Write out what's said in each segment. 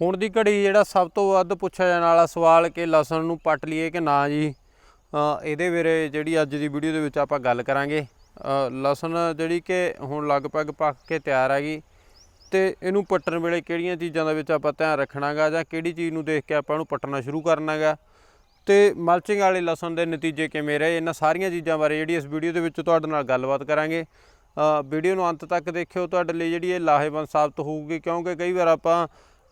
ਹੁਣ ਦੀ ਘੜੀ ਜਿਹੜਾ ਸਭ ਤੋਂ ਵੱਧ ਪੁੱਛਿਆ ਜਾਣ ਵਾਲਾ ਸਵਾਲ ਕਿ ਲਸਣ ਨੂੰ ਪੱਟ ਲਈਏ ਕਿ ਨਾ ਜੀ? ਇਹਦੇ ਬਾਰੇ ਜਿਹੜੀ ਅੱਜ ਦੀ ਵੀਡੀਓ ਦੇ ਵਿੱਚ ਆਪਾਂ ਗੱਲ ਕਰਾਂਗੇ। ਲਸਣ ਜਿਹੜੀ ਕਿ ਹੁਣ ਲਗਭਗ ਪੱਕ ਕੇ ਤਿਆਰ ਹੈਗੀ ਤੇ ਇਹਨੂੰ ਪੱਟਣ ਵੇਲੇ ਕਿਹੜੀਆਂ ਚੀਜ਼ਾਂ ਦਾ ਵਿੱਚ ਆਪਾਂ ਧਿਆਨ ਰੱਖਣਾਗਾ ਜਾਂ ਕਿਹੜੀ ਚੀਜ਼ ਨੂੰ ਦੇਖ ਕੇ ਆਪਾਂ ਇਹਨੂੰ ਪੱਟਣਾ ਸ਼ੁਰੂ ਕਰਨਾਗਾ? ਤੇ ਮਲਚਿੰਗ ਵਾਲੇ ਲਸਣ ਦੇ ਨਤੀਜੇ ਕਿਵੇਂ ਰਹੇ? ਇਹਨਾਂ ਸਾਰੀਆਂ ਚੀਜ਼ਾਂ ਬਾਰੇ ਜਿਹੜੀ ਇਸ ਵੀਡੀਓ ਦੇ ਵਿੱਚ ਤੁਹਾਡੇ ਨਾਲ ਗੱਲਬਾਤ ਕਰਾਂਗੇ। ਵੀਡੀਓ ਨੂੰ ਅੰਤ ਤੱਕ ਦੇਖਿਓ। ਤੁਹਾਡੇ ਲਈ ਜਿਹੜੀ ਇਹ ਲਾਹੇਵੰਦ ਸਾਬਤ ਹੋਊਗੀ, ਕਿਉਂਕਿ ਕਈ ਵਾਰ ਆਪਾਂ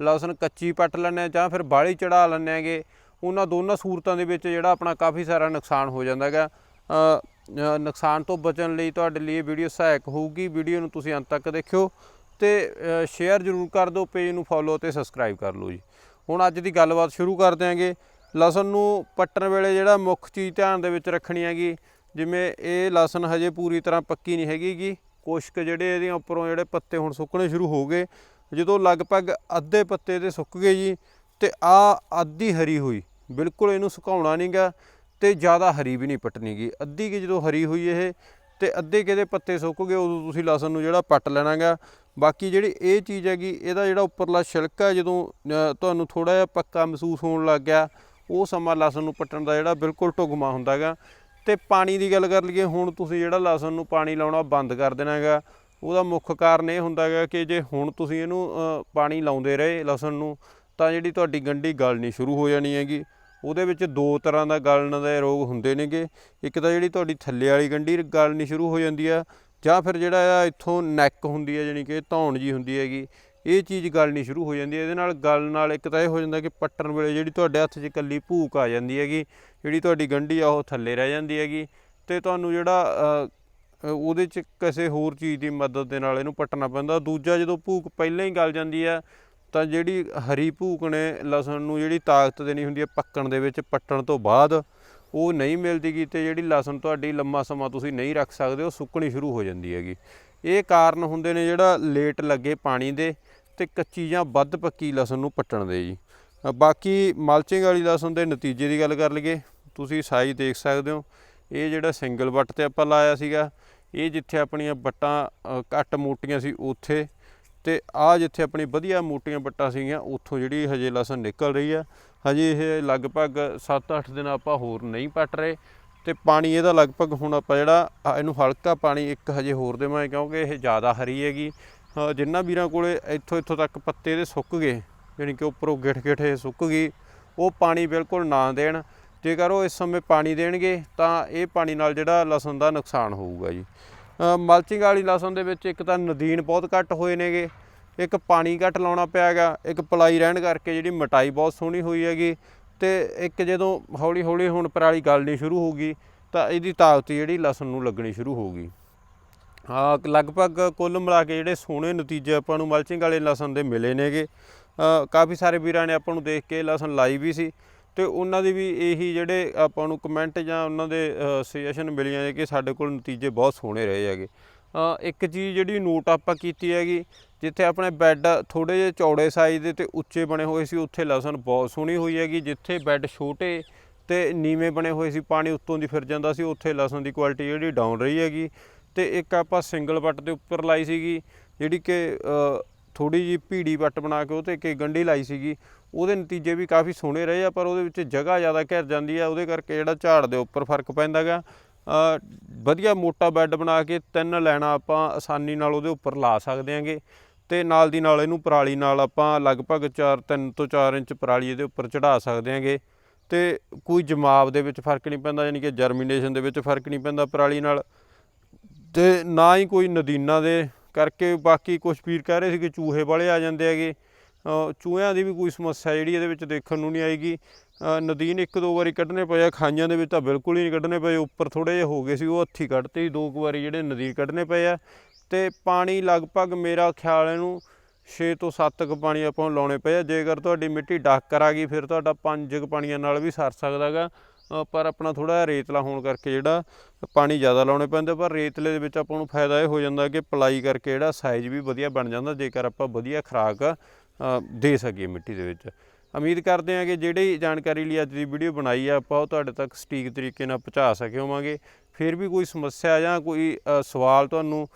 ਲਸਣ ਕੱਚੀ ਪੱਟ ਲੈਂਦੇ ਹਾਂ ਜਾਂ ਫਿਰ ਬਾਲੀ ਚੜਾ ਲੈਂਦੇ ਹੈਗੇ, ਉਹਨਾਂ ਦੋਨਾਂ ਸੂਰਤਾਂ ਦੇ ਵਿੱਚ ਜਿਹੜਾ ਆਪਣਾ ਕਾਫੀ ਸਾਰਾ ਨੁਕਸਾਨ ਹੋ ਜਾਂਦਾ ਹੈਗਾ। ਨੁਕਸਾਨ ਤੋਂ ਬਚਣ ਲਈ ਤੁਹਾਡੇ ਲਈ ਇਹ ਵੀਡੀਓ ਸਹਾਇਕ ਹੋਊਗੀ। ਵੀਡੀਓ ਨੂੰ ਤੁਸੀਂ ਅੰਤ ਤੱਕ ਦੇਖਿਓ ਤੇ ਸ਼ੇਅਰ ਜ਼ਰੂਰ ਕਰ ਦਿਓ ਪੇਜ ਨੂੰ ਫੋਲੋ ਤੇ ਸਬਸਕ੍ਰਾਈਬ ਕਰ ਲਓ ਜੀ। ਹੁਣ ਅੱਜ ਦੀ ਗੱਲਬਾਤ ਸ਼ੁਰੂ ਕਰ ਦਿਆਂਗੇ ਲਸਣ ਨੂੰ ਪੱਟਣ ਵੇਲੇ ਜਿਹੜਾ ਮੁੱਖ ਚੀਜ਼ ਧਿਆਨ ਦੇ ਵਿੱਚ ਰੱਖਣੀ ਹੈਗੀ, ਜਿਵੇਂ ਇਹ ਲਸਣ ਹਜੇ ਪੂਰੀ ਤਰ੍ਹਾਂ ਪੱਕੀ ਨਹੀਂ ਹੈਗੀਗੀ ਕੁਛ ਕੁ ਜਿਹੜੇ ਇਹਦੇ ਉੱਪਰੋਂ ਜਿਹੜੇ ਪੱਤੇ ਹੁਣ ਸੁੱਕਣੇ ਸ਼ੁਰੂ ਹੋ ਗਏ ਜਦੋਂ ਲਗਭਗ ਅੱਧੇ ਪੱਤੇ ਤੇ ਸੁੱਕ ਗਏ ਜੀ, ਤੇ ਆ ਅੱਧੀ ਹਰੀ ਹੋਈ। ਬਿਲਕੁਲ ਇਹਨੂੰ ਸੁਕਾਉਣਾ ਨਹੀਂਗਾ ਤੇ ਜ਼ਿਆਦਾ ਹਰੀ ਵੀ ਨਹੀਂ ਪੱਟਣੀ ਗੀ। ਅੱਧੀ ਕਿ ਜਦੋਂ ਹਰੀ ਹੋਈ ਇਹ, ਤੇ ਅੱਧੇ ਕਿਤੇ ਪੱਤੇ ਸੁੱਕ ਗਏ, ਉਦੋਂ ਤੁਸੀਂ ਲਸਣ ਨੂੰ ਜਿਹੜਾ ਪੱਟ ਲੈਣਾਗਾ ਬਾਕੀ ਜਿਹੜੀ ਇਹ ਚੀਜ਼ ਹੈਗੀ, ਇਹਦਾ ਜਿਹੜਾ ਉੱਪਰਲਾ ਛਿਲਕਾ ਜਦੋਂ ਤੁਹਾਨੂੰ ਥੋੜਾ ਜਿਹਾ ਪੱਕਾ ਮਹਿਸੂਸ ਹੋਣ ਲੱਗ ਗਿਆ, ਉਹ ਸਮਾਂ ਲਸਣ ਨੂੰ ਪੱਟਣ ਦਾ ਜਿਹੜਾ ਬਿਲਕੁਲ ਢੁਕਮਾ ਹੁੰਦਾਗਾ ਤੇ ਪਾਣੀ ਦੀ ਗੱਲ ਕਰ ਲਈਏ, ਹੁਣ ਤੁਸੀਂ ਜਿਹੜਾ ਲਸਣ ਨੂੰ ਪਾਣੀ ਲਾਉਣਾ ਬੰਦ ਕਰ ਦੇਣਾ ਹੈਗਾ ਉਹਦਾ ਮੁੱਖ ਕਾਰਨ ਇਹ ਹੁੰਦਾ ਹੈਗਾ ਕਿ ਜੇ ਹੁਣ ਤੁਸੀਂ ਇਹਨੂੰ ਪਾਣੀ ਲਾਉਂਦੇ ਰਹੇ ਲਸਣ ਨੂੰ, ਤਾਂ ਜਿਹੜੀ ਤੁਹਾਡੀ ਗੰਢੀ ਗਲਣੀ ਸ਼ੁਰੂ ਹੋ ਜਾਣੀ ਹੈਗੀ। ਉਹਦੇ ਵਿੱਚ ਦੋ ਤਰ੍ਹਾਂ ਦਾ ਗਲਣ ਦੇ ਰੋਗ ਹੁੰਦੇ ਨੇਗੇ। ਇੱਕ ਤਾਂ ਜਿਹੜੀ ਤੁਹਾਡੀ ਥੱਲੇ ਵਾਲੀ ਗੰਢੀ ਗਲਣੀ ਸ਼ੁਰੂ ਹੋ ਜਾਂਦੀ ਆ, ਜਾਂ ਫਿਰ ਜਿਹੜਾ ਆ ਇੱਥੋਂ ਨੈਕ ਹੁੰਦੀ ਹੈ ਜਾਣੀ ਕਿ ਧੌਣ ਜੀ ਹੁੰਦੀ ਹੈਗੀ, ਇਹ ਚੀਜ਼ ਗਲਣੀ ਸ਼ੁਰੂ ਹੋ ਜਾਂਦੀ। ਹੈ ਇਹਦੇ ਨਾਲ ਗਲ ਨਾਲ ਇੱਕ ਤਾਂ ਇਹ ਹੋ ਜਾਂਦਾ ਕਿ ਪੱਟਣ ਵੇਲੇ ਜਿਹੜੀ ਤੁਹਾਡੇ ਹੱਥ 'ਚ ਇਕੱਲੀ ਭੂਕ ਆ ਜਾਂਦੀ ਹੈਗੀ, ਜਿਹੜੀ ਤੁਹਾਡੀ ਗੰਢੀ ਆ ਉਹ ਥੱਲੇ ਰਹਿ ਜਾਂਦੀ ਹੈਗੀ। ਤੇ ਤੁਹਾਨੂੰ ਜਿਹੜਾ ਉਹਦੇ 'ਚ ਕਿਸੇ ਹੋਰ ਚੀਜ਼ ਦੀ ਮਦਦ ਦੇ ਨਾਲ ਇਹਨੂੰ ਪੱਟਣਾ ਪੈਂਦਾ। ਦੂਜਾ ਜਦੋਂ ਭੂਕ ਪਹਿਲਾਂ ਹੀ ਗਲ ਜਾਂਦੀ ਆ ਤਾਂ ਜਿਹੜੀ ਹਰੀ ਭੂਕ ਨੇ ਲਸਣ ਨੂੰ ਜਿਹੜੀ ਤਾਕਤ ਦੇਣੀ ਹੁੰਦੀ ਹੈ ਪੱਕਣ ਦੇ ਵਿੱਚ, ਪੱਟਣ ਤੋਂ ਬਾਅਦ ਉਹ ਨਹੀਂ ਮਿਲਦੀ ਗੀ ਤੇ ਜਿਹੜੀ ਲਸਣ ਤੁਹਾਡੀ ਲੰਮਾ ਸਮਾਂ ਤੁਸੀਂ ਨਹੀਂ ਰੱਖ ਸਕਦੇ, ਉਹ ਸੁੱਕਣੀ ਸ਼ੁਰੂ ਹੋ ਜਾਂਦੀ ਹੈਗੀ। ਇਹ ਕਾਰਨ ਹੁੰਦੇ ਨੇ ਜਿਹੜਾ ਲੇਟ ਲੱਗੇ ਪਾਣੀ ਦੇ ਤੇ ਕੱਚੀ ਜਾਂ ਵੱਧ ਪੱਕੀ ਲਸਣ ਨੂੰ ਪੱਟਣ ਦੇ ਜੀ। ਬਾਕੀ ਮਲਚਿੰਗ ਵਾਲੀ ਲਸਣ ਦੇ ਨਤੀਜੇ ਦੀ ਗੱਲ ਕਰ ਲਈਏ, ਤੁਸੀਂ ਸਾਈਜ਼ ਦੇਖ ਸਕਦੇ ਹੋ। ਇਹ ਜਿਹੜਾ ਸਿੰਗਲ ਵੱਟ ਤੇ ਆਪਾਂ ਲਾਇਆ ਸੀਗਾ ਇਹ ਜਿੱਥੇ ਆਪਣੀਆਂ ਵੱਟਾਂ ਘੱਟ ਮੋਟੀਆਂ ਸੀ ਉੱਥੇ ਤੇ ਆ ਜਿੱਥੇ ਆਪਣੀ ਵਧੀਆ ਮੋਟੀਆਂ ਵੱਟਾਂ ਸੀਗੀਆਂ ਉੱਥੋਂ ਜਿਹੜੀ ਹਜੇ ਲਸਣ ਨਿਕਲ ਰਹੀ ਆ। ਹਜੇ ਇਹ ਲਗਭਗ 7-8 ਦਿਨ ਆਪਾਂ ਹੋਰ ਨਹੀਂ ਪੱਟ ਰਹੇ ਤੇ ਪਾਣੀ ਇਹਦਾ ਲਗਭਗ ਹੁਣ ਆਪਾਂ ਜਿਹੜਾ ਇਹਨੂੰ ਹਲਕਾ ਪਾਣੀ ਇੱਕ ਹਜੇ ਹੋਰ ਦੇਵਾਂਗੇ ਕਿਉਂਕਿ ਇਹ ਜ਼ਿਆਦਾ ਹਰੀ ਹੈਗੀ। ਅ, ਜਿਨ੍ਹਾਂ ਵੀਰਾਂ ਕੋਲੇ ਇੱਥੋਂ ਇੱਥੋਂ ਤੱਕ ਪੱਤੇ ਦੇ ਸੁੱਕ ਗਏ ਯਾਨੀ ਕਿ ਉੱਪਰੋਂ ਗਿੱਠ ਗਿੱਠ ਇਹ ਸੁੱਕ ਗਈ ਉਹ ਪਾਣੀ ਬਿਲਕੁਲ ਨਾ ਦੇਣ। ਜੇਕਰ ਉਹ ਇਸ ਸਮੇਂ ਪਾਣੀ ਦੇਣਗੇ, ਤਾਂ ਇਹ ਪਾਣੀ ਨਾਲ ਜਿਹੜਾ ਲਸਣ ਦਾ ਨੁਕਸਾਨ ਹੋਊਗਾ ਜੀ। ਮਲਚਿੰਗ ਵਾਲੀ ਲਸਣ ਦੇ ਵਿੱਚ ਇੱਕ ਤਾਂ ਨਦੀਨ ਬਹੁਤ ਘੱਟ ਹੋਏ ਨੇਗੇ, ਇੱਕ ਪਾਣੀ ਘੱਟ ਲਾਉਣਾ ਪਿਆ ਹੈਗਾ ਇੱਕ ਪਲਾਈ ਰਹਿਣ ਕਰਕੇ ਜਿਹੜੀ ਮਟਾਈ ਬਹੁਤ ਸੋਹਣੀ ਹੋਈ ਹੈਗੀ, ਤੇ ਇੱਕ ਜਦੋਂ ਹੌਲੀ ਹੌਲੀ ਹੁਣ ਪਰਾਲੀ ਗਲਣੀ ਸ਼ੁਰੂ ਹੋਊਗੀ, ਤਾਂ ਇਹਦੀ ਤਾਕਤ ਜਿਹੜੀ ਲਸਣ ਨੂੰ ਲੱਗਣੀ ਸ਼ੁਰੂ ਹੋਊਗੀ। ਹਾਂ ਲਗਭਗ ਕੁੱਲ ਮਿਲਾ ਕੇ ਜਿਹੜੇ ਸੋਹਣੇ ਨਤੀਜੇ ਆਪਾਂ ਨੂੰ ਮਲਚਿੰਗ ਵਾਲੇ ਲਸਣ ਦੇ ਮਿਲੇ ਨੇਗੇ। ਕਾਫੀ ਸਾਰੇ ਵੀਰਾਂ ਨੇ ਆਪਾਂ ਨੂੰ ਦੇਖ ਕੇ ਲਸਣ ਲਾਈ ਵੀ ਸੀ। ਤੇ ਉਹਨਾਂ ਦੀ ਵੀ ਇਹੀ ਜਿਹੜੇ ਆਪਾਂ ਨੂੰ ਕਮੈਂਟ ਜਾਂ ਉਹਨਾਂ ਦੇ ਸੁਜੈਸ਼ਨ ਮਿਲੀਆਂ ਨੇ ਕਿ ਸਾਡੇ ਕੋਲ ਨਤੀਜੇ ਬਹੁਤ ਸੋਹਣੇ ਰਹੇ ਹੈਗੇ। ਇੱਕ ਚੀਜ਼ ਜਿਹੜੀ ਨੋਟ ਆਪਾਂ ਕੀਤੀ ਹੈਗੀ, ਜਿੱਥੇ ਆਪਣੇ ਬੈੱਡ ਥੋੜੇ ਜਿਹੇ ਚੌੜੇ ਸਾਈਜ਼ ਦੇ ਤੇ ਉੱਚੇ ਬਣੇ ਹੋਏ ਸੀ, ਉੱਥੇ ਲਸਣ ਬਹੁਤ ਸੋਹਣੀ ਹੋਈ ਹੈਗੀ, ਜਿੱਥੇ ਬੈੱਡ ਛੋਟੇ ਤੇ ਨੀਵੇਂ ਬਣੇ ਹੋਏ ਸੀ, ਪਾਣੀ ਉੱਤੋਂ ਦੀ ਫਿਰ ਜਾਂਦਾ ਸੀ, ਉੱਥੇ ਲਸਣ ਦੀ ਕੁਆਲਿਟੀ ਜਿਹੜੀ ਡਾਊਨ ਰਹੀ ਹੈਗੀ। ਤੇ ਇੱਕ ਆਪਾਂ ਸਿੰਗਲ ਵੱਟ ਦੇ ਉੱਪਰ ਲਾਈ ਸੀਗੀ, ਜਿਹੜੀ ਕਿ ਥੋੜੀ ਜੀ ਭੀੜੀ ਵੱਟ ਬਣਾ ਕੇ ਉਹ ਤੇ ਕਿ ਗੰਢੀ ਲਾਈ ਸੀਗੀ। ਉਹਦੇ ਨਤੀਜੇ ਵੀ ਕਾਫੀ ਸੋਹਣੇ ਰਹੇ ਆ, ਪਰ ਉਹਦੇ ਵਿੱਚ ਜਗ੍ਹਾ ਜ਼ਿਆਦਾ ਘਿਰ ਜਾਂਦੀ ਆ, ਉਹਦੇ ਕਰਕੇ ਜਿਹੜਾ ਝਾੜ ਦੇ ਉੱਪਰ ਫ਼ਰਕ ਪੈਂਦਾਗਾ ਵਧੀਆ ਮੋਟਾ ਬੈੱਡ ਬਣਾ ਕੇ ਤਿੰਨ ਲੈਣਾ ਆਪਾਂ ਆਸਾਨੀ ਨਾਲ ਉਹਦੇ ਉੱਪਰ ਲਾ ਸਕਦੇ ਆਂਗੇ। ਤੇ ਨਾਲ ਦੀ ਨਾਲ ਇਹਨੂੰ ਪਰਾਲੀ ਨਾਲ ਆਪਾਂ ਲਗਭਗ 4 3 ਤੋਂ 4 ਇੰਚ ਪਰਾਲੀ ਇਹਦੇ ਉੱਪਰ ਚੜਾ ਸਕਦੇ ਆਂਗੇ। ਤੇ ਕੋਈ ਜਮਾਵ ਦੇ ਵਿੱਚ ਫ਼ਰਕ ਨਹੀਂ ਪੈਂਦਾ, ਯਾਨੀ ਕਿ ਜਰਮੀਨੇਸ਼ਨ ਦੇ ਵਿੱਚ ਫ਼ਰਕ ਨਹੀਂ ਪੈਂਦਾ ਪਰਾਲੀ ਨਾਲ। ਤੇ ਨਾ ਹੀ ਕੋਈ ਨਦੀਨਾਂ ਦੇ ਕਰਕੇ ਬਾਕੀ ਕੁਝ ਵੀਰ ਕਹਿ ਰਹੇ ਸੀ ਕਿ ਚੂਹੇ ਵਾਲੇ ਆ ਜਾਂਦੇ ਹੈਗੇ। ਚੂਹਿਆਂ ਦੀ ਵੀ ਕੋਈ ਸਮੱਸਿਆ ਜਿਹੜੀ ਇਹਦੇ ਵਿੱਚ ਦੇਖਣ ਨੂੰ ਨਹੀਂ ਆਏਗੀ। ਨਦੀਨ ਇੱਕ ਦੋ ਵਾਰੀ ਕੱਢਣੇ ਪਏ ਆ, ਖਾਈਆਂ ਦੇ ਵਿੱਚ ਤਾਂ ਬਿਲਕੁਲ ਹੀ ਨਹੀਂ ਕੱਢਣੇ ਪਏ। ਉੱਪਰ ਥੋੜੇ ਜਿਹੇ ਹੋ ਗਏ ਸੀ, ਉਹ ਹੱਥੀ ਕੱਢਤੇ ਸੀ ਦੋ ਕੁ ਵਾਰੀ ਜਿਹੜੇ ਨਦੀਨ ਕੱਢਣੇ ਪਏ ਆ। ਤੇ ਪਾਣੀ ਲਗਭਗ ਮੇਰਾ ਖਿਆਲ ਇਹਨੂੰ 6 ਤੋਂ 7 ਕੁ ਪਾਣੀ ਆਪਾਂ ਨੂੰ ਲਾਉਣੇ ਪਏ ਆ। ਜੇਕਰ ਤੁਹਾਡੀ ਮਿੱਟੀ ਡਾਕਰ ਆ ਗਈ, ਫਿਰ ਤੁਹਾਡਾ ਪੰਜ ਕੁ ਪਾਣੀਆਂ ਨਾਲ ਵੀ ਸਰ ਸਕਦਾਗਾ ਪਰ ਆਪਣਾ ਥੋੜਾ ਜਿਹਾ ਰੇਤਲਾ ਹੋਣ ਕਰਕੇ ਜਿਹੜਾ ਪਾਣੀ ਜ਼ਿਆਦਾ ਲਾਉਣੇ ਪੈਂਦੇ, ਪਰ ਰੇਤਲੇ ਦੇ ਵਿੱਚ ਆਪਾਂ ਨੂੰ ਫਾਇਦਾ ਇਹ ਹੋ ਜਾਂਦਾ ਕਿ ਪਲਾਈ ਕਰਕੇ ਜਿਹੜਾ ਸਾਈਜ਼ ਵੀ ਵਧੀਆ ਬਣ ਜਾਂਦਾ, ਜੇਕਰ ਆਪਾਂ ਵਧੀਆ ਖੁਰਾਕ ਦੇ ਸਕੀਏ ਮਿੱਟੀ ਦੇ ਵਿੱਚ। ਉਮੀਦ ਕਰਦੇ ਹਾਂ ਕਿ ਜਿਹੜੀ ਜਾਣਕਾਰੀ ਲਈ ਅੱਜ ਦੀ ਵੀਡੀਓ ਬਣਾਈ ਆ, ਆਪਾਂ ਉਹ ਤੁਹਾਡੇ ਤੱਕ ਸਟੀਕ ਤਰੀਕੇ ਨਾਲ ਪਹੁੰਚਾ ਸਕੇ ਹੋਵਾਂਗੇ। ਫਿਰ ਵੀ ਕੋਈ ਸਮੱਸਿਆ ਜਾਂ ਕੋਈ ਸਵਾਲ ਤੁਹਾਨੂੰ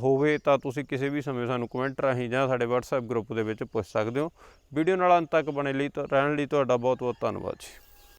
ਹੋਵੇ ਤਾਂ ਤੁਸੀਂ ਕਿਸੇ ਵੀ ਸਮੇਂ ਸਾਨੂੰ ਕਮੈਂਟ ਰਾਹੀਂ ਜਾਂ ਸਾਡੇ WhatsApp ਗਰੁੱਪ ਦੇ ਵਿੱਚ ਪੁੱਛ ਸਕਦੇ ਹੋ। ਵੀਡੀਓ ਨਾਲ ਅੰਤ ਤੱਕ ਬਣੇ ਲਈ, ਰਹਿਣ ਲਈ ਤੁਹਾਡਾ ਬਹੁਤ ਬਹੁਤ ਧੰਨਵਾਦ ਜੀ।